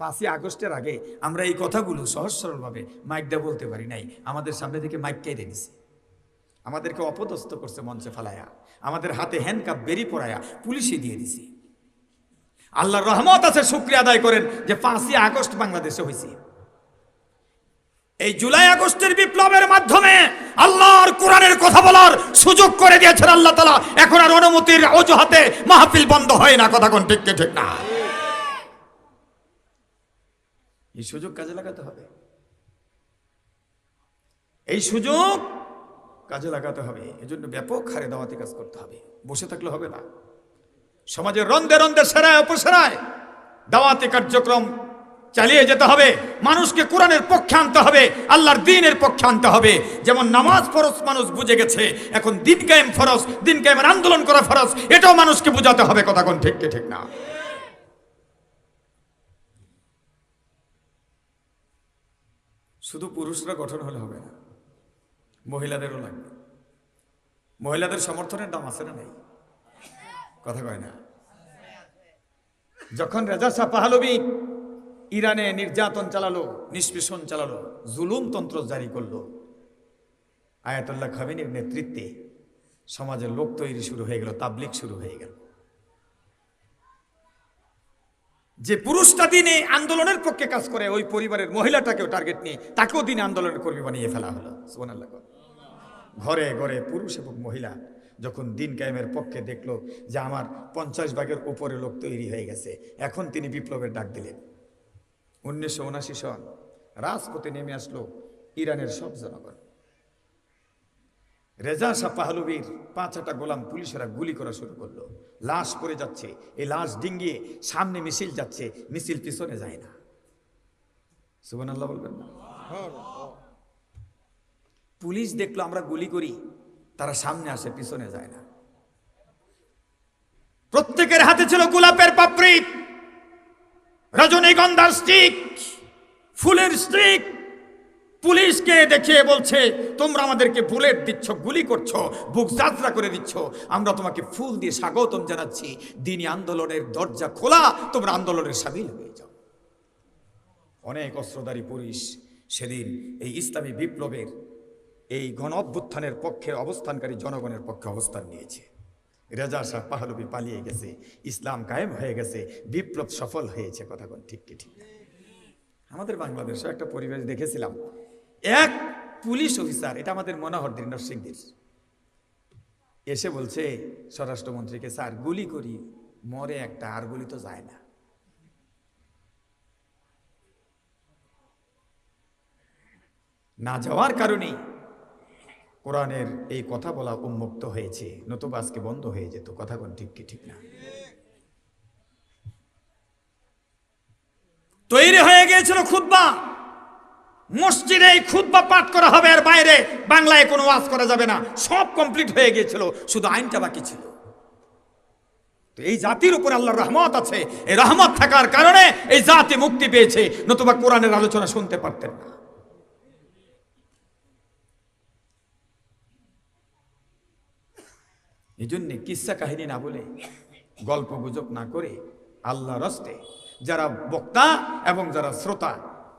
পাঁচই আগস্টের আগে আমরা এই কথাগুলো সহজ সরলভাবে মাইকটা বলতে পারি নাই। আমাদের সামনে থেকে মাইক কেটে দিছে আমাদেরকে অপদস্থ করছে মঞ্চে ফালায়া আমাদের হাতে হ্যান্ডকাপ বেরি পড়ায়া পুলিশে দিয়ে দিছে। আল্লাহর রহমত আছে, শুক্রিয়া আদায় করেন যে পাঁচই আগস্ট বাংলাদেশে হয়েছে। এই জুলাই আগস্টের বিপ্লবের মাধ্যমে আল্লাহর কোরআনের কথা বলার সুযোগ করে দিয়েছেন আল্লাহ তালা এখন আর অনুমতির অজুহাতে মাহফিল বন্ধ হয় না, কথা কোন ঠিক ঠিক না? এই সুযোগ কাজে লাগাতে হবে। এই সুযোগ কাজে লাগাতে হবে। এজন্য ব্যাপক হারে দাওয়াতি কাজ করতে হবে। বসে থাকলে হবে না। সমাজের রন্ধে রন্ধে সেরায়, অপসেরায় দাওয়াতি কার্যক্রম চালিয়ে যেতে হবে। মানুষকে কোরআনের পক্ষে আনতে হবে, আল্লাহর দিনের পক্ষে আনতে হবে। যেমন নামাজ ফরজ মানুষ বুঝে গেছে, এখন দিন কায়েম ফরজ, দিন কায়েমের আন্দোলন করা ফরজ, এটাও মানুষকে বুঝাতে হবে, কথা কোন ঠিক ঠিক না? শুধু পুরুষরা গঠন হলে হবে না, মহিলাদেরও লাগবে। মহিলাদের সমর্থনের দাম আছে না নাই? কথা কয় না। যখন রেজা শাহ পাহালবি ইরানে নির্যাতন চালালো, নিষ্পেষণ চালালো, জুলুম তন্ত্র জারি করল, আয়াতুল্লাহ খামিনীর নেতৃত্বে সমাজের লোক তৈরি শুরু হয়ে গেল তাবলিক শুরু হয়ে গেল। যে পুরুষটা দিনে আন্দোলনের পক্ষে কাজ করে, ওই পরিবারের মহিলাটাকেও টার্গেট নিয়ে তাকেও দিনে আন্দোলনের কর্মী বানিয়ে ফেলা হলো। ঘরে ঘরে পুরুষ এবং মহিলা যখন দিন কায়েমের পক্ষে দেখল যে আমার পঞ্চাশ ভাগের উপরে লোক তৈরি হয়ে গেছে, এখন তিনি বিপ্লবের ডাক দিলেন। উনিশশো উনাশি সন রাজপথে নেমে আসলো ইরানের সব জনগণ। রেজা শাহ পাহলবির পাঁচটা গোলাম পুলিশেরা গুলি করা শুরু করল। লাশ পড়ে যাচ্ছে, এই লাশ ডিঙ্গিয়ে সামনে মিছিল যাচ্ছে, মিছিল পিছনে যায় না। সুবান আল্লাহ বলবেন না? পুলিশ দেখল আমরা গুলি করি, তারা সামনে আসে, পিছনে যায় না। প্রত্যেকের হাতে ছিল গোলাপের পাপড়ি, রজনীগন্ধার স্টিক, ফুলের স্টিক পুলিশকে দেখিয়ে বলছে, তোমরা আমাদেরকে বুলেট দিচ্ছ, গুলি করছ, বুক যাত্রা করে দিচ্ছ। আমরা তোমাকে ফুল দিয়ে স্বাগতম জানাচ্ছি। দিনী আন্দোলনের দরজা খোলা, তোমরা আন্দোলনের সামিল হয়ে যাও। অনেক অস্ত্রধারী পুলিশ সেদিন এই ইসলামী বিপ্লবের এই গণ অভ্যুত্থানের পক্ষে অবস্থানকারী জনগণের পক্ষে অবস্থান নিয়েছে। রেজা শাহ পাহলবি পালিয়ে গেছে, ইসলাম কায়েম হয়ে গেছে, বিপ্লব সফল হয়েছে, কথা কোন ঠিক ঠিক আমাদের বাংলাদেশে একটা পরিবেশ দেখেছিলাম। এক পুলিশ অফিসার, এটা আমাদের মনোহর দিন নরসিংদীর। এসে বলছে, স্বরাষ্ট্রমন্ত্রীকে, স্যার, গুলি করি, মরে একটা, আর গুলি তো যায় না। না যাওয়ার কারণে কোরআনের এই কথা বলা উন্মুক্ত হয়েছে, নতুবা আজকে বন্ধ হয়ে যেত কথা কোন ঠিক কি ঠিক না। তৈরি হয়ে গিয়েছিল খুদ্া মসজিদে এই খুদ্া পাঠ করা হবে আর বাইরে বাংলায় কোনো ওয়াজ করা যাবে না। সব কমপ্লিট হয়ে গিয়েছিল, শুধু আইনটা বাকি ছিল। তো এই জাতির উপর আল্লাহর রহমত আছে। এই রহমত থাকার কারণে এই জাতি মুক্তি পেয়েছে, নতুবা কোরআনের আলোচনা শুনতে পারতেন না। এই জন্যে কিসা কাহিনী না বলে, গল্প গুজব না করে আল্লাহ রস্তে যারা বক্তা এবং যারা শ্রোতা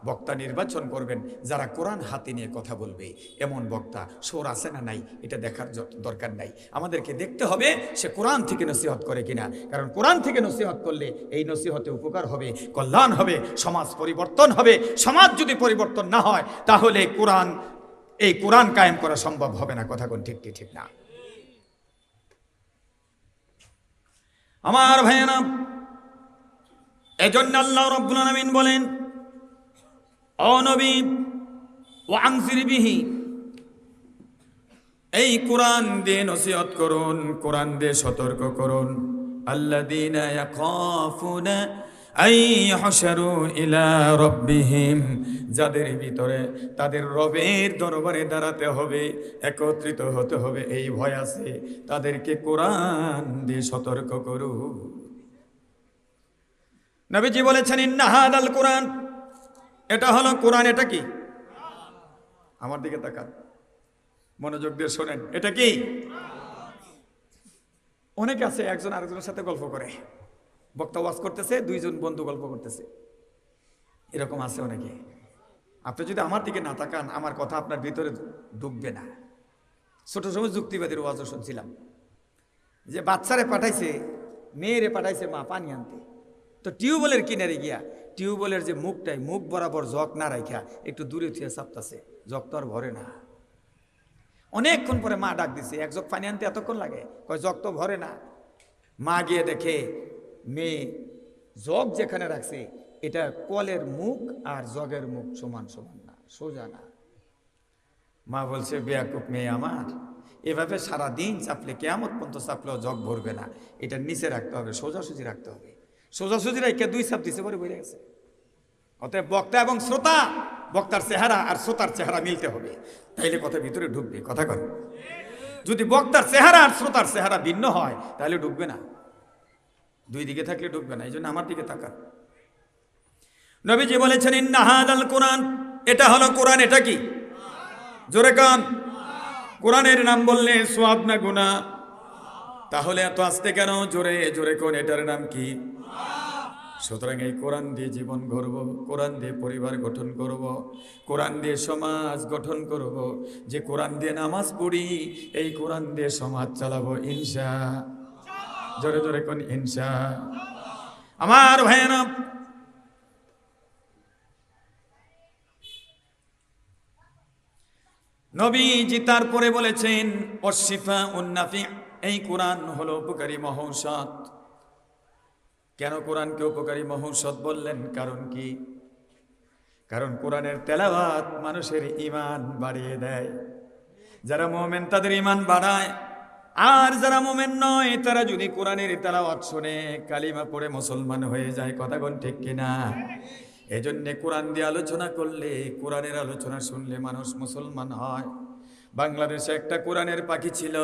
বক্তা নির্বাচন করবেন, যারা কোরআন হাতে নিয়ে কথা বলবে। এমন বক্তা সোর আছে না নাই, এটা দেখার দরকার নাই। আমাদেরকে দেখতে হবে সে কোরআন থেকে নসিহত করে কিনা। কারণ কোরআন থেকে নসিহত করলে এই নসিহতে উপকার হবে, কল্যাণ হবে, সমাজ পরিবর্তন হবে। সমাজ যদি পরিবর্তন না হয়, তাহলে কোরআন, এই কোরআন কায়েম করা সম্ভব হবে না। কথা কোন ঠিক ঠিক না? আমার ভাইয়েরা, এজন্য আল্লাহ রব্বুল আলামিন বলেন অনবী ও এই কোরআন দিয়ে নসিহত করুন, কোরআন দিয়ে সতর্ক করুন। ইলা রাব্বিহিম। যাদের ভিতরে তাদের রবের দরবারে দাঁড়াতে হবে, একত্রিত হতে হবে, এই ভয় আছে। তাদেরকে কোরআন দিয়ে সতর্ক করুন। নবীজি বলেছেন ইন্নাহাদাল কোরআন। এটা হলো কোরআন, এটা কি? আমার দিকে তাকান। মনোযোগ দিয়ে শোনেন, এটা কি? অনেকে আছে, একজন আরেকজনের সাথে গল্প করে। বক্তা ওয়াজ করতেছে, দুইজন বন্ধু গল্প করতেছে। এরকম আছে অনেকে। আপনি যদি আমার দিকে না তাকান, আমার কথা আপনার ভিতরে ঢুকবে না। ছোট সময় যুক্তিবাদীর ওয়াজও শুনছিলাম। যে বাচ্চারে পাঠাইছে, মেয়েরে পাঠাইছে মা পানি আনতে। তো টিউবওয়েলের কিনারে গিয়া টিউবওয়েলের যে মুখটাই, মুখ বরাবর জগ না রাখা একটু দূরে থুয়ে চাপতাছে। জগ তো আর ভরে না। অনেকক্ষণ পরে মা ডাক দিছে, এক জগ পানি আনতে এতক্ষণ লাগে? কয়, জগ তো ভরে না। মা গিয়ে দেখে, মেয়ে, জগ যেখানে রাখছে, এটা কলের মুখ আর জগের মুখ সমান সমান না, সোজা না। মা বলছে বেয়াকুব মেয়ে আমার, এভাবে সারা দিন চাপলে কেয়ামত পর্যন্ত চাপলেও জগ ভরবে না। এটা নিচে রাখতে হবে, সোজাসুজি রাখতে হবে। সোজাসুজি রেখে দুই চাপ দিছে, পরে বেড়ে গেছে। অতএব বক্তা এবং শ্রোতা, বক্তার চেহারা আর শ্রোতার চেহারা মিলতে হবে। তাইলে কথা ভিতরে ঢুকবে, কথা কর যদি বক্তার চেহারা আর শ্রোতার চেহারা ভিন্ন হয় তাহলে ঢুকবে না। দুই দিকে থাকলে ঢুকবে না এই জন্য আমার দিকে তাকান। নবীজি বলেছেন ইন্নাহাদ আল কোরআন এটা হলো কোরআন, এটা কি? জোরে কান। কোরআনের নাম বললে সোয়াব না গুনা তাহলে এত আসতে কেন? জোরে জোরে কোন এটার নাম কি? সুতরাং এই কোরআন দিয়ে জীবন গড়ব, কোরআন দিয়ে পরিবার গঠন করব, কোরআন দিয়ে সমাজ গঠন করব, যে কোরআন দিয়ে নামাজ পড়ি, এই কোরআন দিয়ে সমাজ চালাবো ইনসা জোরে জোরে কোন ইনসা আমার ভাইয়েরা, নবীজি তারপরে বলেছেন অশিফা উন্নাফি এই কোরআন হলো উপকারী মহৌষধ। কেন কোরআনকে উপকারী মহৌষধ বললেন? কারণ কি? কারণ কোরআনের তেলাওয়াত মানুষের ইমান বাড়িয়ে দেয়। যারা মোমেন তাদের ইমান বাড়ায়। আর যারা মোমেন নয়, তারা যদি কোরআনের তেলাওয়াত শুনে কালিমা পড়ে মুসলমান হয়ে যায়, কথা কোন ঠিক কিনা এজন্যে কোরআন দিয়ে আলোচনা করলে, কোরআনের আলোচনা শুনলে মানুষ মুসলমান হয়। বাংলাদেশে একটা কোরআনের পাখি ছিল,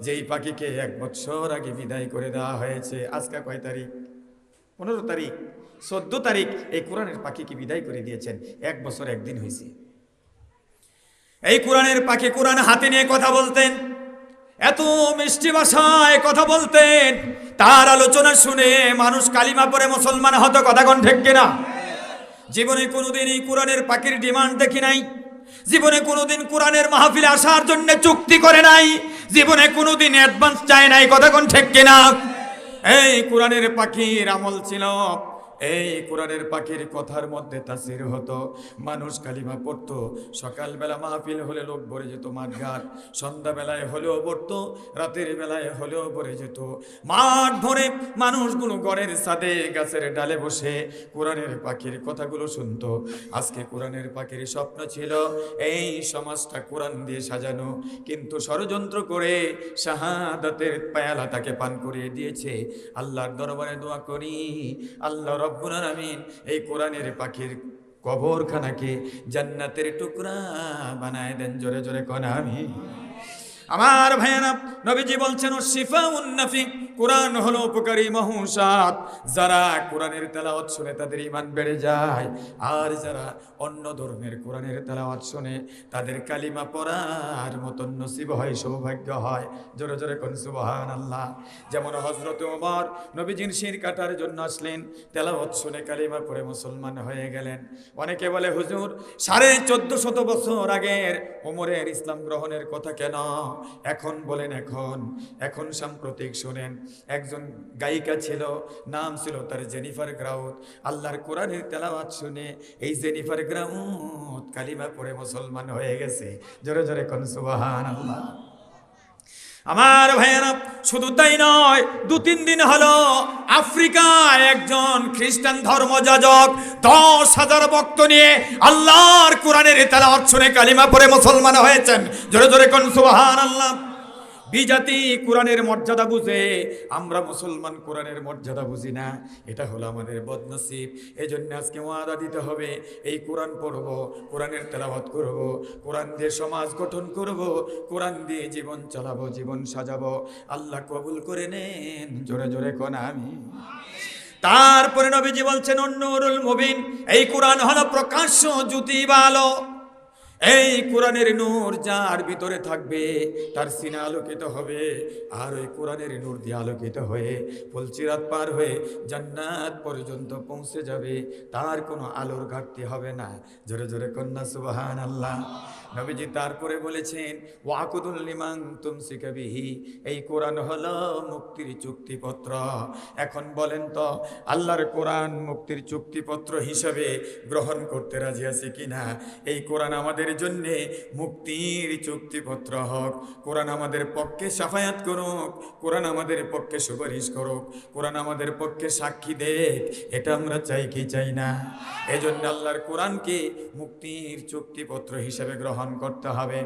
যেই পাখিকে এক বছর আগে বিদায় করে দেওয়া হয়েছে। আজকে কয় তারিখ? পনেরো তারিখ। চোদ্দ তারিখ এই কোরআনের পাখিকে বিদায় করে দিয়েছেন। এক বছর একদিন হয়েছে। এই কোরআনের পাখি কোরআন হাতে নিয়ে কথা বলতেন। এত মিষ্টি ভাষায় কথা বলতেন। তার আলোচনা শুনে মানুষ কালিমা পরে মুসলমান হতো, কথা কোন ঠিক কিনা? জীবনে কোনোদিন এই কোরআনের পাখির ডিমান্ড দেখি নাই। জীবনে কোনোদিন কোরআনের মাহফিলে আসার জন্য চুক্তি করে নাই। জীবনে কোনোদিন অ্যাডভান্স চায় নাই। কথা কোন ঠিক কিনা? এই কোরআনের পাখির আমল ছিল এই কোরআনের পাখির কথার মধ্যে তাসির হতো। মানুষ কালিমা পড়তো। সকালবেলা মাহফিল হলে লোক ভরে যেত মাঠঘাট সন্ধ্যাবেলায় হলেও পড়তো, রাতের বেলায় হলেও ভরে যেত। মাঠ ভরে মানুষগুলো ঘরের সাথে গাছের ডালে বসে কোরআনের পাখির কথাগুলো শুনতো। আজকে কোরআনের পাখির স্বপ্ন ছিল এই সমাজটা কোরআন দিয়ে সাজানো। কিন্তু ষড়যন্ত্র করে শাহাদাতের পায়ালা তাকে পান করিয়ে দিয়েছে। আল্লাহর দরবারে দোয়া করি, আল্লাহ রব্বুল আলামিন এই কোরআনের পাখির কবরখানাকে জান্নাতের টুকরা বানায় দেন জোরে জোরে কন আমি? আমার ভাইয়ানা নবীজি বলছেন ও শিফা উন্নাফি কোরআন হলো উপকারী মহুষাত যারা কোরআনের তেলাওয়াত শুনে তাদের ইমান বেড়ে যায়, আর যারা অন্য ধর্মের কোরআনের তেলাওয়াত শুনে তাদের কালিমা পড়ার মতন নসিব হয়, সৌভাগ্য হয়। জোরে জোরে কোন সুবহান আল্লাহ যেমন হজরত ওমর নবীজির শির কাটার জন্য আসলেন, তেলাওয়াত শুনে কালিমা পড়ে মুসলমান হয়ে গেলেন। অনেকে বলে, হুজুর, সাড়ে চোদ্দ শত বছর আগের ওমরের ইসলাম গ্রহণের কথা কেন? এখন বলেন, এখন এখন সাম্প্রতিক শোনেন। একজন গায়িকা ছিল, নাম ছিল তার জেনিফার গ্রাউট আল্লাহর কোরআনের তেলাওয়াত শুনে এই জেনিফার গ্রাউট কালিমা পড়ে মুসলমান হয়ে গেছে। জোরে জোরে কোন সুবাহান আল্লাহ আমার ভাইয়েরা, শুধু তাই নয় দু তিন দিন হলো আফ্রিকায় একজন খ্রিস্টান ধর্মযাজক দশ হাজার ভক্ত নিয়ে আল্লাহর কোরআনের তেলাওয়াত শুনে কালিমা পড়ে মুসলমান হয়েছেন। জোরে জোরে কোন সুবহান আল্লাহ বিজাতি কোরআনের মর্যাদা বুঝে, আমরা মুসলমান কোরআনের মর্যাদা বুঝি না। এটা হলো আমাদের বদনসিব। এই জন্য আজকে ওয়াদা দিতে হবে, এই কোরআন পড়ব, কোরআনের তেলাওয়াত করব, কোরআন দিয়ে সমাজ গঠন করব, কোরআন দিয়ে জীবন চালাবো, জীবন সাজাবো। আল্লাহ কবুল করে নেন, জোরে জোরে কোন আমি তারপরে নবীজি বলছেন অন্যরুল মুবিন, এই কোরআন হলো প্রকাশ্য জ্যোতি বা আলো এই কোরআনের নূর যার ভিতরে থাকবে, তার সিনা আলোকিত হবে। আর ওই কোরআনের নূর দিয়ে আলোকিত হয়ে ফুলচিরাত পার হয়ে জান্নাত পর্যন্ত পৌঁছে যাবে। তার কোনো আলোর ঘাটতি হবে না। জোরে জোরে কন্যা সুবাহান আল্লাহ নবীজি তারপরে বলেছেন, ওয়াকুদুল লিমাং তুমসি কবিহি এই কোরআন হলো মুক্তির চুক্তিপত্র। এখন বলেন তো, আল্লাহর কোরআন মুক্তির চুক্তিপত্র হিসাবে গ্রহণ করতে রাজি আছে কিনা? এই কোরআন আমাদের জন্য মুক্তির চুক্তিপত্র হোক। কোরআন আমাদের পক্ষে সাফায়াত করুক, কোরআন আমাদের পক্ষে সুপারিশ করুক, কোরআন আমাদের পক্ষে সাক্ষী দেখ এটা আমরা চাই কি চাই না? এজন্য আল্লাহর কোরআনকে মুক্তির চুক্তিপত্র হিসেবে গ্রহণ করতে হবে।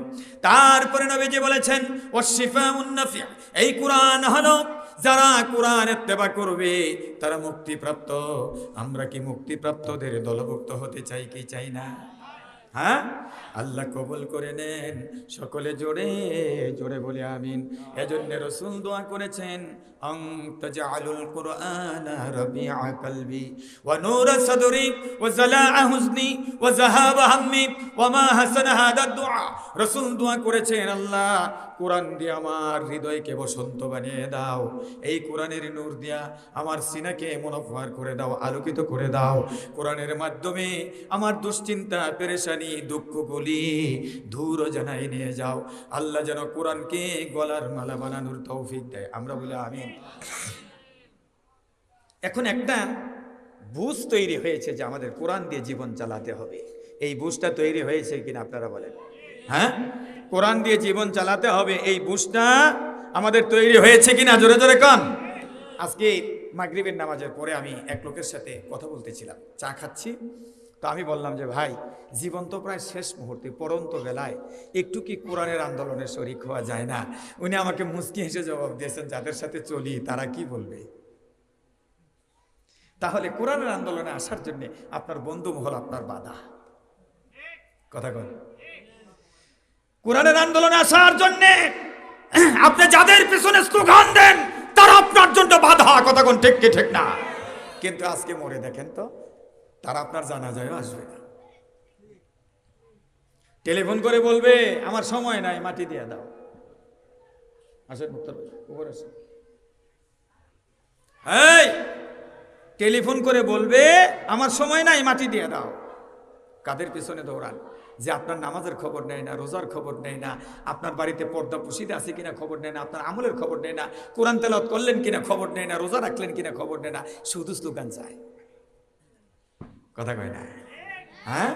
তারপরে নবীজি বলেছেন ওয়াশিফা উন্নাফি এই কোরআন হলো, যারা কোরআন এত্তেবা করবে, তারা মুক্তিপ্রাপ্ত। আমরা কি মুক্তিপ্রাপ্তদের দলভুক্ত হতে চাই কি চাই না? হ্যাঁ? আল্লাহ কবুল করে নেন। সকলে জোরে জোরে বলে আমিন। এজন্য রসুল দোয়া করেছেন অং তাজআলুল কুরআনা রাবিআ কলবি, ওয়া নূরা সাদরি, ওয়া জালাআ হুজনি, ওয়া যাহাবা হাম্মি, ওয়া মা হাসানা হাদা দুআ রসুল দোয়া করেছেন, আল্লাহ, কোরআন দিয়ে আমার হৃদয়কে বসন্ত বানিয়ে দাও। এই কোরআনের নূর দিয়া আমার সিনাকে মনোফার করে দাও, আলোকিত করে দাও। কোরআনের মাধ্যমে আমার দুশ্চিন্তা, পেরেশানি দুঃখগুলি দূর জানাই নিয়ে যাও, আল্লাহ যেন কোরআনকে গলার মালা বানানোর তৌফিক দেয়। আমরা বলে আমি এখন একটা বুঝ তৈরি হয়েছে যে আমাদের কোরআন দিয়ে জীবন চালাতে হবে। এই বুঝটা তৈরি হয়েছে কিনা আপনারা বলেন। হ্যাঁ? কোরআন দিয়ে জীবন চালাতে হবে, এই বুঝটা আমাদের তৈরি হয়েছে কিনা? জোরে জোরে কন। আজকে মাগরিবের নামাজের পরে আমি এক লোকের সাথে কথা বলতেছিলাম। চা খাচ্ছি। তো আমি বললাম যে, ভাই, জীবন তো প্রায় শেষ মুহূর্তে পরন্ত বেলায়। একটু কি কোরআনের আন্দোলনে শরিক হওয়া যায় না? উনি আমাকে মুস্কি হেসে জবাব দিয়েছেন, যাদের সাথে চলি, তারা কি বলবে? তাহলে কোরআনের আন্দোলনে আসার জন্য আপনার বন্ধু মহল আপনার বাধা। কথা কন। কোরআনের আন্দোলনে আসার জন্য আপনি যাদের পিছনে স্লোগান দেন, তারা আপনার জন্য বাধা। কথা কোন, ঠিক কি, ঠিক না? কিন্তু আজকে মরে দেখেন তো তারা আপনার জানা যায় আসবে না। টেলিফোন করে বলবে, আমার সময় নাই, মাটি দিয়ে দাও। আসেন মুক্তার এই টেলিফোন করে বলবে, আমার সময় নাই, মাটি দিয়ে দাও। কাদের পিছনে দৌড়ান? যে আপনার নামাজের খবর নেয় না, রোজার খবর নেয় না, আপনার বাড়িতে পর্দা পুষিতে আছে কিনা খবর নেয় না, আপনার আমলের খবর নেয় না, কোরআন তেলত করলেন কিনা খবর নেয় না, রোজা রাখলেন কিনা খবর নেয় না, শুধু স্লোগান চায়। কথা কয় না? হ্যাঁ?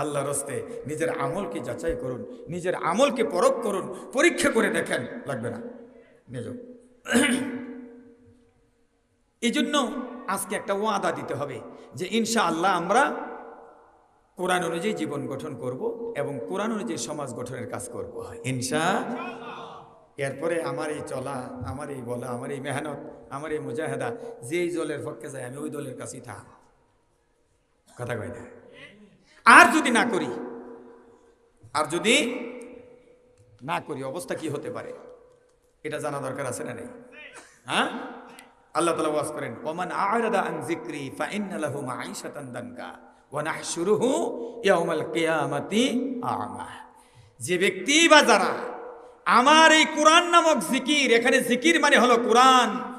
আল্লাহ রস্তে নিজের আমলকে যাচাই করুন, নিজের আমলকে পরখ করুন, পরীক্ষা করে দেখেন, লাগবে না। নিজ এই জন্য আজকে একটা ওয়াদা দিতে হবে যে ইনশা আল্লাহ আমরা কোরআন অনুযায়ী জীবন গঠন করব এবং কোরআন অনুযায়ী সমাজ গঠনের কাজ করব। ইনশা এরপরে আমার এই চলা, আমার এই বলা, আমার এই মেহনত, আমার এই মুজাহেদা, যেই দলের পক্ষে যায়, আমি ওই দলের কাছেই থাক। কথা কয় না। আর যদি না করি, আর যদি না করি, অবস্থা কি হতে পারে? এটা জানা দরকার আছে না নেই? হ্যাঁ? আল্লাহ তালা ওয়াজ করেন, ওমান আরাদা আন যিকরি ফাইন্না লাহু মাঈশাতান দানকা ওয়া নাহশুরুহু ইয়াউমাল কিয়ামাতি আমা। যে ব্যক্তি বা যারা, আমার এই কোরআন নামক জিকির, এখানে জিকির মানে হলো কোরআন।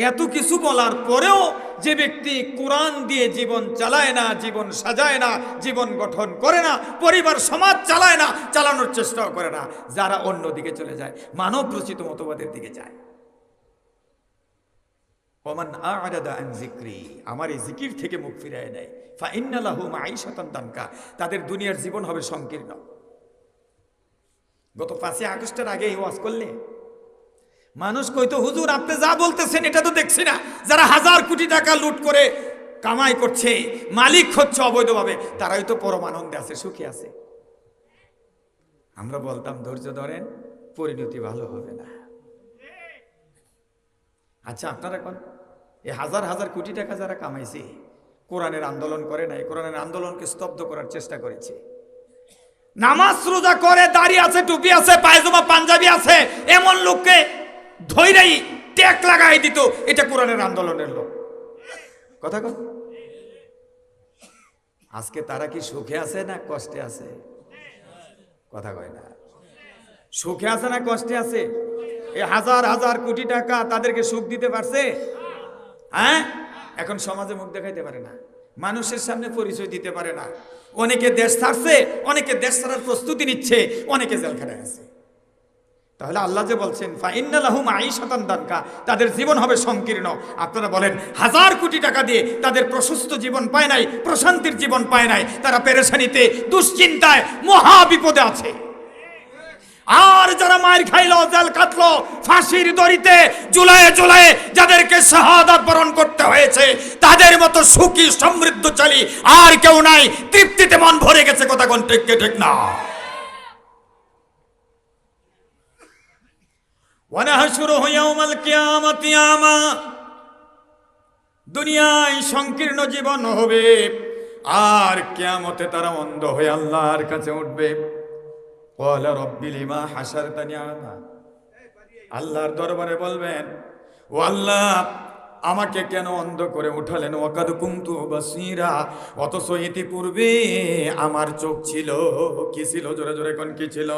এত কিছু বলার পরেও যে ব্যক্তি কোরআন দিয়ে জীবন চালায় না, জীবন সাজায় না, জীবন গঠন করে না, পরিবার, সমাজ চালায় না, চালানোর চেষ্টাও করে না, যারা অন্য দিকে চলে যায়, মানব রচিত মতবাদের দিকে যায়। জিক্রি আমার এই জিকির থেকে মুখ ফিরায় নেয়। ফা তাদের দুনিয়ার জীবন হবে সংকীর্ণ। গত পাঁচই আগস্টের আগে ওয়াজ করলে মানুষ কইতো, হুজুর, আপনি যা বলতেছেন, এটা তো দেখছি না। যারা হাজার কোটি টাকা লুট করে কামাই করছে, মালিক হচ্ছে অবৈধভাবে, তারাই তো পরমানন্দে আছে, সুখী আছে। আমরা বলতাম, ধৈর্য ধরেন, পরিণতি ভালো হবে না। আচ্ছা আপনারা কোন? এই হাজার হাজার কোটি টাকা যারা কামাইছে, কোরআনের আন্দোলন করে নাই, কোরআনের আন্দোলনকে স্তব্ধ করার চেষ্টা করেছে। নামাজ রোজা করে, দাড়ি আছে, টুপি আছে, পায়জামা, পাঞ্জাবি আছে, এমন লোককে ধৈরাই ট্যাক লাগাই দিত, এটা কোরআনের আন্দোলনের লোক। কথা কর আজকে তারা কি সুখে আছে না কষ্টে আছে? কথা কয় না। সুখে আছে না কষ্টে আছে? এই হাজার হাজার কোটি টাকা তাদেরকে সুখ দিতে পারছে? হ্যাঁ? এখন সমাজে মুখ দেখাইতে পারে না। মানুষের সামনে পরিচয় দিতে পারে না। অনেকে দেশ ছাড়ছে, অনেকে দেশ ছাড়ার প্রস্তুতি নিচ্ছে, অনেকে জেলখানায় আছে। তাহলে আল্লাহ যে বলছেন ফাইন্নালাহুম আইশাতান দানকা তাদের জীবন হবে সংকীর্ণ। আপনারা বলেন, হাজার কোটি টাকা দিয়ে তাদের প্রশস্ত জীবন পায় নাই, প্রশান্তির জীবন পায় নাই, তারা পেরেশানিতে, দুশ্চিন্তায়, মহা বিপদে আছে। আর যারা মায়ের খাইলো, জাল কাটলো, ফাঁসির দড়িতে জুলাইয়ে জুলাইয়ে যাদেরকে শাহাদাত বরণ করতে হয়েছে, তাদের মতো সুখী, সমৃদ্ধশালী আর কেউ নাই, তৃপ্তিতে মন ভরে গেছে, কথা কোন ঠিক ঠিক না? দুনিয়ায় সংকীর্ণ জীবন হবে, আর কেয়ামতে তারা অন্ধ হয়ে আল্লাহর কাছে উঠবে। আল্লাহর দরবারে বলবেন, ও আল্লাহ, আমাকে কেন অন্ধ করে উঠালেন? ওকাদ কুমতু বা সিঁড়া অথচ ইতিপূর্বে আমার চোখ ছিল। কি ছিল? জোরে জোরে কোন, কি ছিল?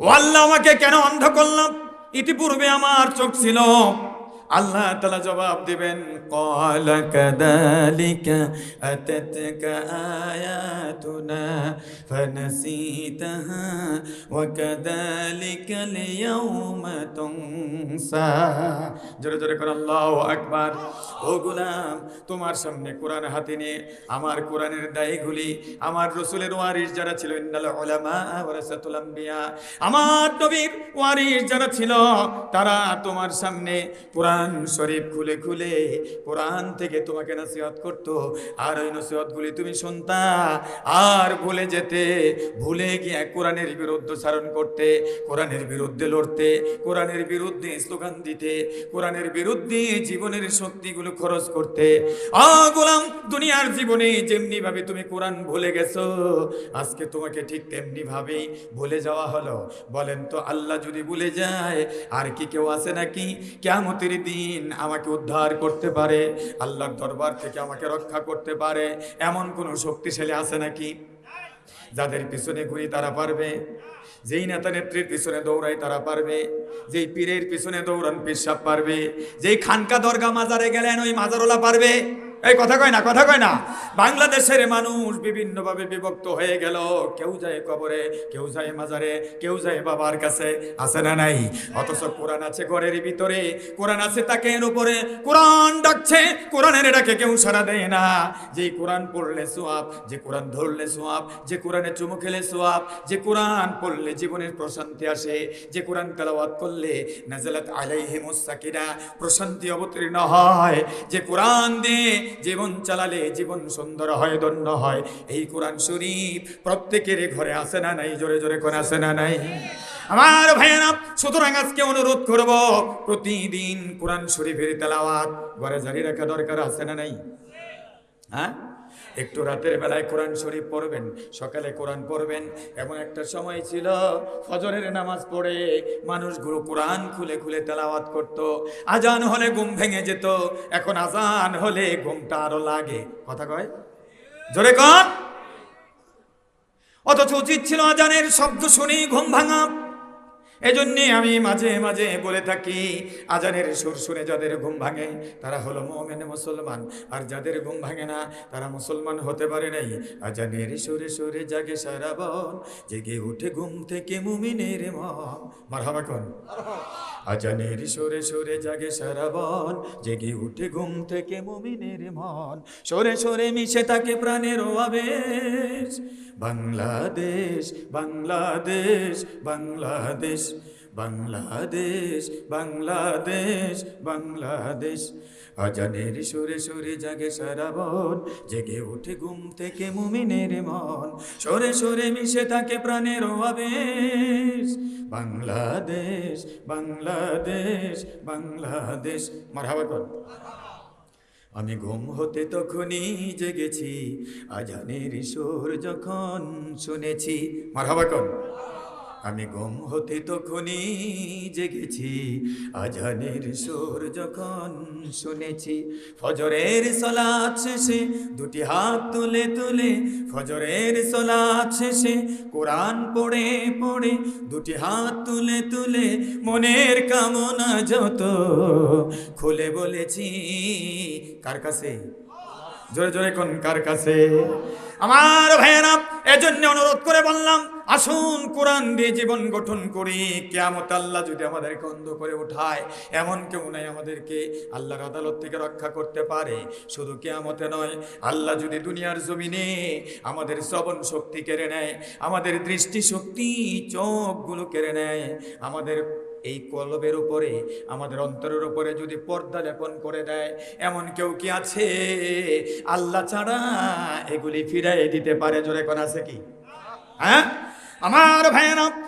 ও আল্লাহ, আমাকে কেন অন্ধ করলাম? ইতিপূর্বে আমার চোখ ছিল। আল্লাহ তালা জবাব দিবেন قال كذلك أتتك آياتنا فنسيتها وكذلك اليوم تنسى জোরে জোরে করে আল্লাহ আকবার ও গুলাম তোমার সামনে কোরআন হাতে নিয়ে আমার কোরআনের দায়ীগুলি আমার রসুলের ওয়ারিস যারা ছিল ইন্নাল উলামা ওয়ারাসাতুল আম্বিয়া আমার নবীর ওয়ারিস যারা ছিল তারা তোমার সামনে কোরআন শরীফ খুলে খুলে কোরআন থেকে তোমাকে নসিহত করতো। আর ওই নসিহতগুলি তুমি শুনতা, আর ভুলে যেতে, ভুলে গিয়ে কোরআনের বিরুদ্ধে সারণ করতে, কোরআনের বিরুদ্ধে লড়তে, কোরআনের বিরুদ্ধে স্লোগান দিতে, কোরআনের বিরুদ্ধে জীবনের শক্তিগুলো খরচ করতে। আ গোলাম, দুনিয়ার জীবনে যেমনি ভাবে তুমি কোরআন ভুলে গেছো, আজকে তোমাকে ঠিক তেমনি ভাবেই ভুলে যাওয়া হলো। বলেন তো, আল্লাহ যদি ভুলে যায়, আর কি কেউ আছে নাকি? কেমতের দিন আমাকে উদ্ধার করতে পারে, আল্লাহর দরবার থেকে আমাকে রক্ষা করতে পারে, এমন কোনো শক্তিশালী আছে নাকি? যাদের পিছনে ঘুরি তারা পারবে, যেই নেতা নেত্রীর পিছনে দৌড়াই তারা পারবে, যেই পীরের পিছনে দৌড়ান পিসাব পারবে, যেই খানকা দরগা মাজারে গেলেন ওই মাজারওয়ালা পারবে। এই কথা কয় না, কথা কয় না। বাংলাদেশের মানুষ বিভিন্নভাবে বিভক্ত হয়ে গেল। কেউ যায় কবরে, কেউ যায় মাজারে, কেউ যায় বাবার কাছে। আছে না নাই? অথচ কোরআন আছে ঘরের ভিতরে। কোরআন আছে তাকে এর উপরে। কোরআন ডাকছে কোরআনের ডাকে কেউ সারা দেয় না। যে কোরআন পড়লে সোয়াব, যে কোরআন ধরলে সোয়াব, যে কোরআনে চুমু খেলে সোয়াব, যে কোরআন পড়লে জীবনের প্রশান্তি আসে, যে কোরআন তেলাওয়াত করলে নাজালাত আলাইহিমুস সাকিনা প্রশান্তি অবতীর্ণ হয়, যে কোরআন দিয়ে জীবন চালালে জীবন সুন্দর হয়, ধন্য হয়। এই কোরআন শরীফ প্রত্যেকের ঘরে আসে না নাই? জোরে জোরে করে আসে না নাই? আমার ভাইয়েরা, সুতরাং আজকে অনুরোধ করব, প্রতিদিন কোরআন শরীফের তেলাওয়াত, ঘরে জারি রাখা দরকার আছে না নাই? হ্যাঁ? একটু রাতের বেলায় কোরআন শরীফ পড়বেন, সকালে কোরআন পড়বেন। এমন একটা সময় ছিল, ফজরের নামাজ পড়ে মানুষগুলো কোরআন খুলে খুলে তেলাওয়াত করত। আজান হলে ঘুম ভেঙে যেত, এখন আজান হলে ঘুমটা আরও লাগে। কথা কয়? জোরে কন? অথচ উচিত ছিল আজানের শব্দ শুনেই ঘুম ভাঙা। এজন্যে আমি মাঝে মাঝে বলে থাকি, আজানের সুর শুনে যাদের ঘুম ভাঙে, তারা হলো মোমেন মুসলমান। আর যাদের ঘুম ভাঙে না, তারা মুসলমান হতে পারে নাই। আজানের সুরে সুরে জাগে সারা বন, জেগে উঠে ঘুম থেকে মুমিনের মন। মারহাবা কোন? আজানের সরে সরে জাগে সারাবন জেগে উঠে ঘুম থেকে মুমিনের মন। সরে সরে মিশে তাকে প্রাণের আবেশ। বাংলাদেশ বাংলাদেশ বাংলাদেশ বাংলাদেশ বাংলাদেশ বাংলাদেশ। আজানের সুরে সুরে জাগে সারা বন জেগে ওঠে ঘুম থেকে মুমিনের মন। সরে সরে মিশে থাকে প্রাণের আবেশ। বাংলাদেশ বাংলাদেশ বাংলাদেশ। মারহাবা কর। আমি ঘুম হতে তখনই জেগেছি আজানের সুর যখন শুনেছি। মারহাবা কর। আমি ঘুম হতে তখনই জেগেছি, আজানের সুর যখন শুনেছি, ফজরের সলাৎ শেষে দুটি হাত তুলে তুলে, ফজরের সলাৎ শেষে কোরআন পড়ে পড়ে দুটি হাত তুলে তুলে মনের কামনা যত খুলে বলেছি, কার কাছে? জোরে জোরে কোন কার কাছে? আমার ভাইয়েরা এজন্য অনুরোধ করে বললাম, আসুন কোরআন দিয়ে জীবন গঠন করি। কেয়ামত আল্লাহ যদি আমাদেরকে অন্ধ করে উঠায়, এমন কেউ নাই আমাদেরকে আল্লাহর আদালত থেকে রক্ষা করতে পারে। শুধু কেয়ামতে নয়, আল্লাহ যদি দুনিয়ার জমিনে আমাদের শ্রবণ শক্তি কেড়ে নেয়, আমাদের দৃষ্টিশক্তি, চোখগুলো কেড়ে নেয়, আমাদের এই কলবের উপরে, আমাদের অন্তরের উপরে যদি পর্দা লেপন করে দেয়, এমন কেউ কি আছে? আল্লাহ ছাড়া এগুলি ফিরাই দিতে পারে, জোরে কোন আছে কি? হ্যাঁ? আমার ভাইয়েরা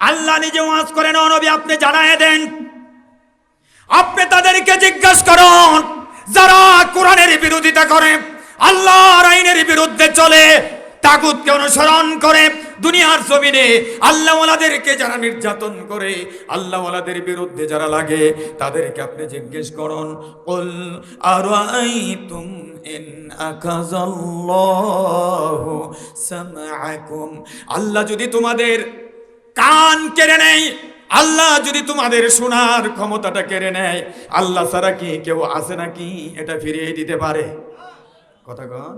আল্লাহ নিজে ওয়াজ করেন নবী, আপনি জানায় দেন। আপনি তাদেরকে জিজ্ঞাসা করুন, যারা কোরআনের বিরোধিতা করে, আল্লাহর আইনের বিরুদ্ধে চলে, তাগুতকে অনুসরণ করে, দুনিয়ার জমিনে আল্লাহওয়ালাদেরকে যারা নির্যাতন করে, আল্লাহওয়ালাদের বিরুদ্ধে যারা লাগে, তাদেরকে আপনি জিজ্ঞেস করুন, কুল আরাইতুম ইন আখাযাল্লাহু সামআকুম? আল্লাহ যদি তোমাদের কান কেড়ে নেয়। আল্লাহ যদি তোমাদের শোনার ক্ষমতাটা কেড়ে নেয়, আল্লাহ ছাড়া কি কেউ আছে নাকি? এটা ফিরিয়ে দিতে পারে। কথা কন।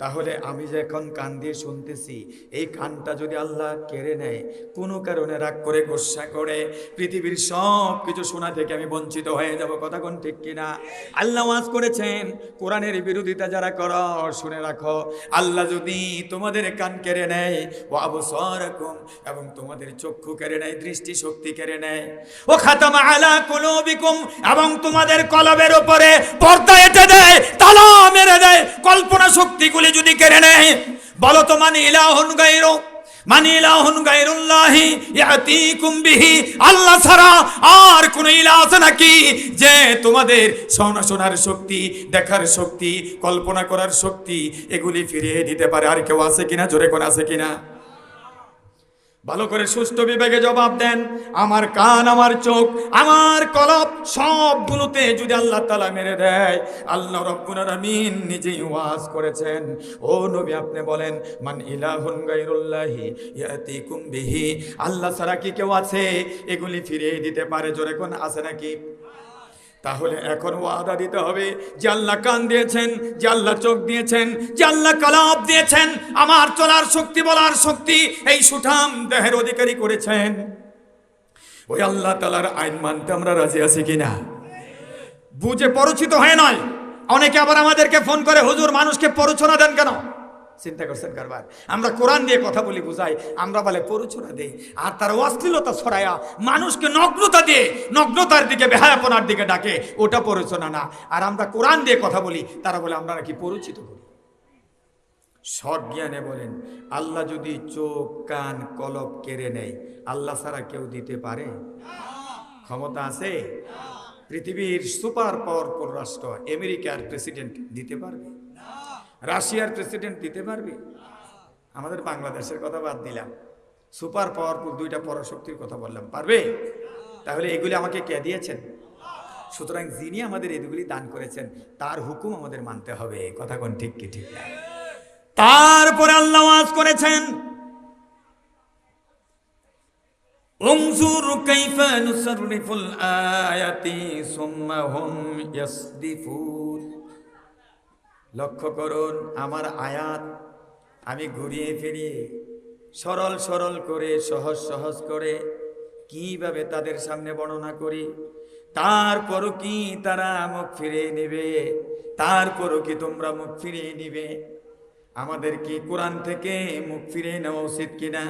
তাহলে আমি যে এখন কান দিয়ে শুনতেছি, এই কানটা যদি আল্লাহ কেড়ে নেয়, কোনো কারণে রাগ করে, গোসা করে, পৃথিবীর সব কিছু শোনা থেকে আমি বঞ্চিত হয়ে যাব, কথা কোন ঠিক কিনা? আল্লাহ ওয়াজ করেছেন, কোরআনের বিরোধিতা যারা কর, শুনে রাখো, আল্লাহ যদি তোমাদের কান কেড়ে নেয় ও আবসরাকুম, এবং তোমাদের চক্ষু কেড়ে নেয় দৃষ্টি শক্তি কেড়ে নেয়, ও খাতামা আলা কুলুবিকুম, এবং তোমাদের কলবের উপরে পর্দা এঁটে দেয় তালা মেরে দেয় কল্পনা শক্তিগুলি যদি কেড়ে নেয়, বলো তো মানে ইলাহন গাইর মানে ইলাহন গাইরুল্লাহি ইয়াতি কুম্বিহি আল্লাহ ছাড়া আর কোন ইলা আছে নাকি? যে তোমাদের শোনা শোনার শক্তি, দেখার শক্তি, কল্পনা করার শক্তি, এগুলি ফিরিয়ে দিতে পারে। আর কেউ আছে কিনা? জোরে কোন আছে কিনা? ভালো করে সুস্থ বিবেকে জবাব দেন। আমার কান, আমার চোখ, আমার কলপ সবগুলোতে যদি আল্লাহ তালা মেরে দেয়, আল্লাহ রব্বুনার আমিন নিজেই ওয়াজ করেছেন। ও নবী, আপনি বলেন, মান ইলাহুন গাইরুল্লাহি ইয়াতি কুম্বিহি আল্লাহ সারা কি কেউ আছে? এগুলি ফিরিয়ে দিতে পারে, জোরে কোন আছে নাকি? তাহলে এখন ওয়াদা দিতে হবে আল্লাহ কান দিয়েছেন আল্লাহ চোখ দিয়েছেন আল্লাহ কালাপ দিয়েছেন, আমার চলার শক্তি, বলার শক্তি, এই সুঠাম দেহের অধিকারী করেছেন। ওই আল্লাহ তালার আইন মানতে আমরা রাজি আছি কিনা? বুঝে পরিচিত হয়ে নয়। অনেকে আবার আমাদেরকে ফোন করে, হুজুর, মানুষকে পরচনা দেন কেন? চিন্তা করছেন কারবার। আমরা কোরআন দিয়ে কথা বলি বুঝাই। আমরা বলে পরচনা দেই। আর তার অশ্লীলতা ছড়ায়া মানুষকে নগ্নতা দিয়ে নগ্নতার দিকে বেহায়াপনার দিকে ডাকে ওটা পরচনা না। আর আমরা কোরআন দিয়ে কথা বলি তারা বলে আমরা নাকি পরিচিত করি। সৎ জ্ঞানে বলেন আল্লাহ যদি চোখ কান কলব কেড়ে নেয় আল্লাহ ছাড়া কেউ দিতে পারে? ক্ষমতা আছে? পৃথিবীর সুপার পাওয়ারফুল রাষ্ট্র আমেরিকার প্রেসিডেন্ট দিতে পারবে? রাশিয়ার প্রেসিডেন্ট দিতে পারবে আমাদের বাংলাদেশের কথা বাদ দিলাম সুপার পাওয়ারফুল দুইটা পরাশক্তির কথা বললাম পারবে তাহলে এগুলি আমাকে কে দিয়েছেন সুতরাং যিনি আমাদের এগুলি দান করেছেন তার হুকুম আমাদের মানতে হবে কথা কোন ঠিক কি ঠিক না তারপরে আল্লাহ ওয়াজ করেছেন انظر كيف نصرف الآيات ثم هم يصدفون লক্ষ্য করুন, আমার আয়াত আমি ঘুরিয়ে ফিরিয়ে সরল সরল করে, সহজ সহজ করে কীভাবে তাদের সামনে বর্ণনা করি? তারপরও কি তারা মুখ ফিরিয়ে নেবে? তারপরও কি তোমরা মুখ ফিরিয়ে নিবে? আমাদের কি কোরআন থেকে মুখ ফিরিয়ে নেওয়া উচিত কিনা?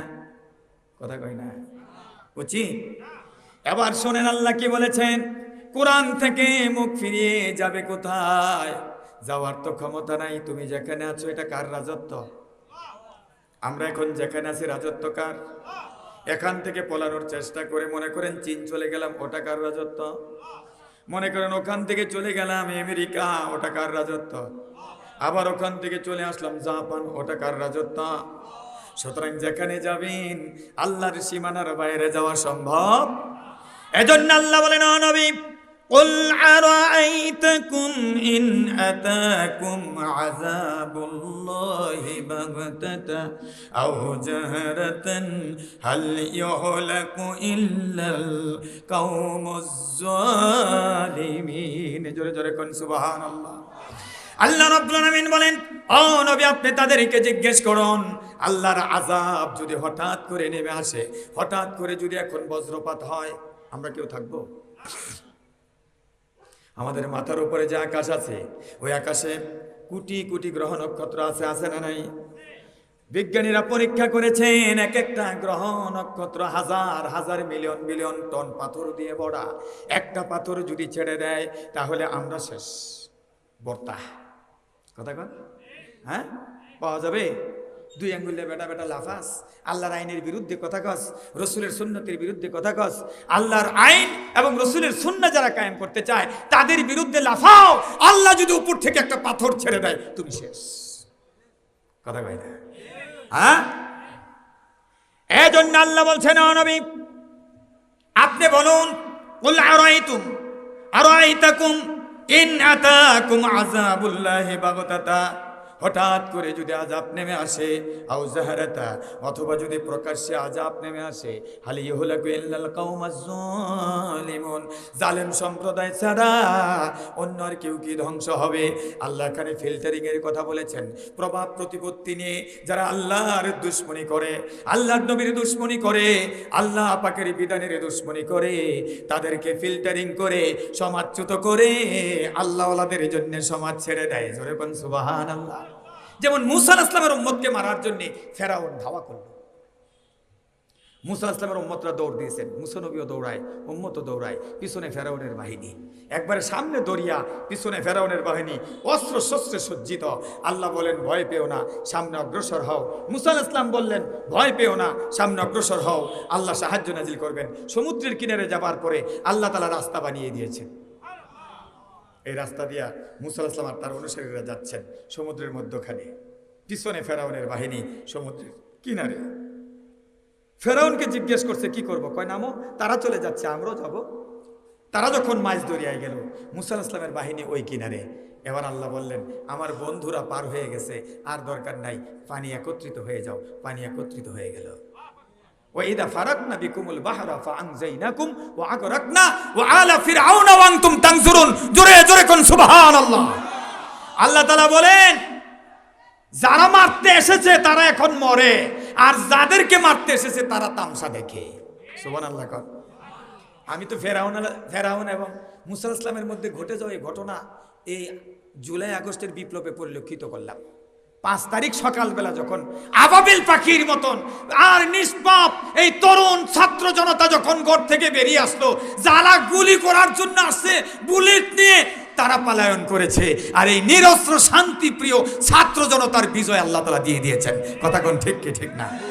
কথা কই না। উচিত? এবার শোনেন আল্লাহ কি বলেছেন? কোরআন থেকে মুখ ফিরিয়ে যাবে কোথায়? যাওয়ার তো ক্ষমতা নাই, তুমি যেখানে আছো এটা কার রাজত্ব? আমরা এখন যেখানে আছি, রাজত্ব কার? এখান থেকে পলানোর চেষ্টা করে মনে করেন চীন চলে গেলাম, ওটা কার রাজত্ব? মনে করেন ওখান থেকে চলে গেলাম আমেরিকা, ওটা কার রাজত্ব? আবার ওখান থেকে চলে আসলাম জাপান, ওটা কার রাজত্ব? সুতরাং যেখানে যাবেন, আল্লাহর সীমানার বাইরে যাওয়া সম্ভব। এজন্য আল্লাহ বলেন, "ও নবী قل أرأيتكم إن أتاكم عذاب الله بغتة أو جهرة هل يهلك إلا القوم الظالمين জোরে জোরে কোন সুবহান আল্লাহ আল্লাহ রাব্বুল আলামিন বলেন ও নবী আপনি তাদেরকে জিজ্ঞেস করুন আল্লাহর আযাব যদি হঠাৎ করে নেমে আসে হঠাৎ করে যদি এখন বজ্রপাত হয় আমরা কেউ থাকবো আমাদের মাথার উপরে যে আকাশ আছে, ওই আকাশে কোটি কোটি গ্রহ নক্ষত্র আছে আছে না নাই? বিজ্ঞানীরা পরীক্ষা করেছেন এক একটা গ্রহ নক্ষত্র হাজার হাজার মিলিয়ন মিলিয়ন টন পাথর দিয়ে বড়া একটা পাথর যদি ছেড়ে দেয়, তাহলে আমরা শেষ। বর্তা। কথা কন? হ্যাঁ? পাওয়া যাবে? দুই আঙ্গুলে বেটা বেটা লাফাস, আল্লাহর আইনের বিরুদ্ধে কথা কস, রসুলের সুন্নতির বিরুদ্ধে কথা কস, আল্লাহর আইন এবং রসুলের সুন্না যারা কায়েম করতে চায়, তাদের বিরুদ্ধে লাফাও, আল্লাহ যদি উপর থেকে একটা পাথর ছেড়ে দেয়, তুমি শেষ। কথা কয় না? হ্যাঁ? এজন্য আল্লাহ বলছেন, "ও নবী, আপনি বলুন, কুল আরাইতুম, আরাইতাকুম ইন আতাকুম আযাবুল্লাহি বাগতাতা? হঠাৎ করে যদি আজাব নেমে আসে, আও জাহারাতা, অথবা যদি প্রকাশ্যে আজাব নেমে আসে, হালি ইহুলাকু ইল্লাল কাউমাজ জালিমুন জালেম সম্প্রদায় ছাড়া অন্য আর কেউ কি ধ্বংস হবে? আল্লাহ এখানে ফিল্টারিং এর কথা বলেছেন। প্রভাব প্রতিপত্তি নিয়ে যারা আল্লাহর দুশ্মনী করে, আল্লাহর নবীর দুশ্মনী করে, আল্লাহ পাকের বিধানের দুশ্মনী করে, তাদেরকে ফিল্টারিং করে সমাজচ্যুত করে, আল্লাহওয়ালাদের জন্য সমাজ ছেড়ে দেয়। জোরে কোন সুবাহান আল্লাহ যেমন মুসা ইসলামের উম্মতকে মারার জন্য ফেরাউন ধাওয়া করল। মুসা ইসলামের উম্মতরা দৌড় দিয়েছেন। মুসানবীও দৌড়ায়, উম্মতও দৌড়ায়, পিছনে ফেরাউনের বাহিনী। একবারে সামনে দরিয়া পিছনে ফেরাউনের বাহিনী অস্ত্র শস্ত্রে সজ্জিত। আল্লাহ বলেন, ভয় পেও না, সামনে অগ্রসর হও। মুসা ইসলাম বললেন, ভয় পেও না, সামনে অগ্রসর হও। আল্লাহ সাহায্য নাজিল করবেন। সমুদ্রের কিনারে যাবার পরে আল্লাহ তালা রাস্তা বানিয়ে দিয়েছেন। এই রাস্তা দিয়া মুসা ইসলাম আর তার অনুসারীরা যাচ্ছেন সমুদ্রের মধ্যখানে। পিছনে ফেরাউনের বাহিনী সমুদ্রের কিনারে। ফেরাউনকে জিজ্ঞেস করছে, কি করব? কয়, নামো, তারা চলে যাচ্ছে, আমরাও যাব। তারা যখন মাছ দরিয়ায় গেল, মুসা ইসলামের বাহিনী ওই কিনারে। এবার আল্লাহ বললেন, আমার বন্ধুরা পার হয়ে গেছে, আর দরকার নাই, পানি একত্রিত হয়ে যাও। পানি একত্রিত হয়ে গেল। না জোরে জোরে আল্লাহ বলেন, যারা মারতে এসেছে তারা এখন মরে, আর যাদেরকে মারতে এসেছে তারা তামসা দেখে। সুবহানাল্লাহ কর। আমি তো ফেরাউন ফেরাউন এবং মুসা ইসলামের মধ্যে ঘটে যাওয়া এই ঘটনা এই জুলাই আগস্টের বিপ্লবে পরিলক্ষিত করলাম। পাঁচ তারিখ সকালবেলা যখন আবাবিল পাখির মতন আর নিষ্পাপ এই তরুণ ছাত্র জনতা যখন ঘর থেকে বেরিয়ে আসলো, যারা গুলি করার জন্য আসছে, বুলেট নিয়ে তারা পালায়ন করেছে। আর এই নিরস্ত্র, শান্তিপ্রিয় ছাত্র জনতার বিজয় আল্লাহ তালা দিয়ে দিয়েছেন। কথা কোন ঠিক কি ঠিক না?